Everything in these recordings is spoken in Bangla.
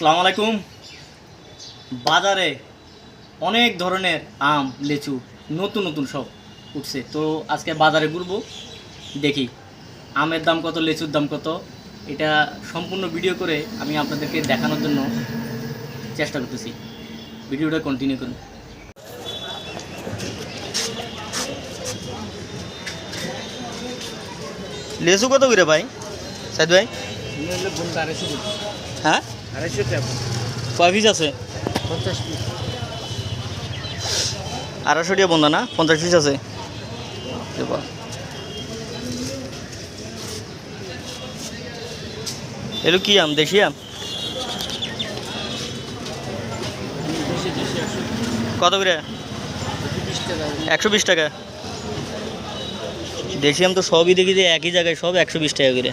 সালাম আলাইকুম। বাজারে অনেক ধরনের আম লিচু নতুন নতুন সব উঠছে। তো আজকে বাজারে ঘুরবো দেখি আমের দাম কত লিচুর দাম কত। এটা সম্পূর্ণ ভিডিও করে আমি আপনাদেরকে দেখানোর জন্য চেষ্টা করতেছি। ভিডিওটা কন্টিনিউ করুন। লেচু কত করে ভাই? সাইদ ভাই? হ্যাঁ? কয় পিস আছে? আড়াইশো টাকা বন্ধা না? পঞ্চাশ পিস আছে। এ বাহ। এগুলো কি আম? দেশি আম? কত করে? একশো বিশ টাকা। দেশি আম তো সবই দেখি যে একই জায়গায় সব একশো বিশ টাকা করে।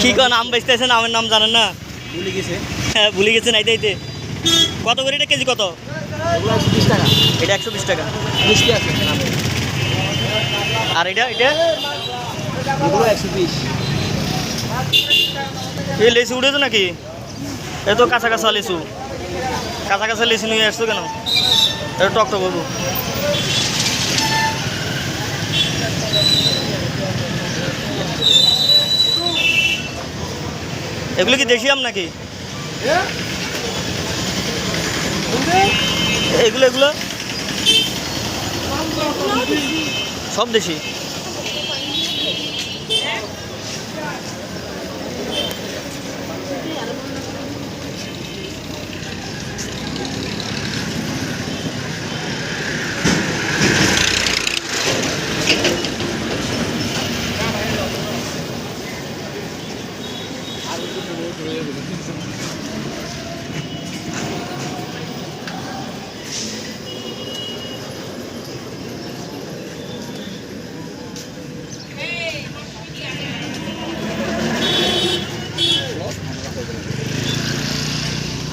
কি কোন আম বেচতেছেন আমের নাম জানেন না। ভুলে গেছে। হ্যাঁ ভুলে গেছেন আইতে আইতে কত করে এটা কেজি কত? এটা একশো বিশ টাকা। মিষ্টি আছে আর এটা এটা? একশো বিশ। এ লেচু উঠেছো নাকি? এ তো কাঁচা কাঁচা লিচু। কাঁচা কাঁচা লিচু নিয়ে আসছো কেন? এটা টক টক এগুলো কি দেশি আম নাকি? এগুলো এগুলো? সব দেশি?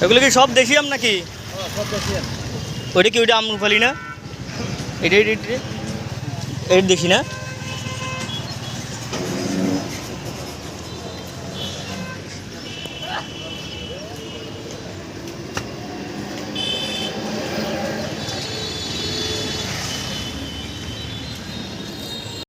এগুলো কি সব দেশি আম নাকি? ওইটা কি ওইটা আমরুফালি না? এটা এটা এটা এটা দেশি না?